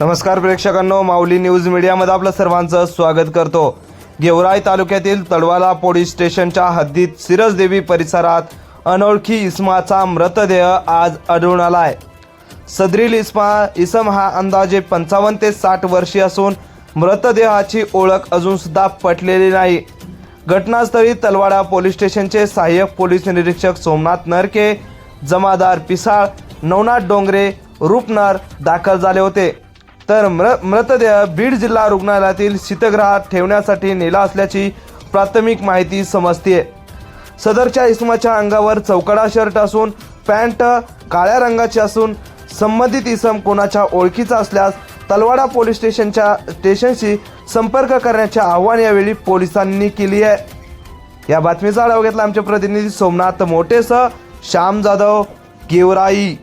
नमस्कार प्रेक्षकांनो माऊली न्यूज मीडियामध्ये आपलं सर्वांचं स्वागत करतो. गेवराई तालुक्यातील तडवाला पोलीस स्टेशनच्या हद्दीत सिरसदेवी परिसरात अनोळखी इस्माचा मृतदेह आज आढळून आलाय. सदरील इस्मा इसम हा अंदाजे पंचावन्न ते साठ वर्षीय असून मृतदेहाची ओळख अजून सुद्धा पटलेली नाही. घटनास्थळी तलवाडा पोलीस स्टेशनचे सहाय्यक पोलीस निरीक्षक सोमनाथ नरके जमादार पिसाळ नवनाथ डोंगरे रूपनर दाखल झाले होते. तर मृ मृतदेह बीड जिल्हा रुग्णालयातील शीतगृहात ठेवण्यासाठी नेला असल्याची प्राथमिक माहिती समजते सदरच्या इसमाच्या अंगावर चौकडा शर्ट असून पॅन्ट काळ्या रंगाची असून संबंधित इसम कोणाच्या ओळखीचा असल्यास तलवाडा पोलीस स्टेशनच्या स्टेशनशी संपर्क करण्याचे आव्हान यावेळी पोलिसांनी केली आहे. या बातमीचा आढावा घेतला आमचे प्रतिनिधी सोमनाथ मोटेसह श्याम जाधव गेवराई.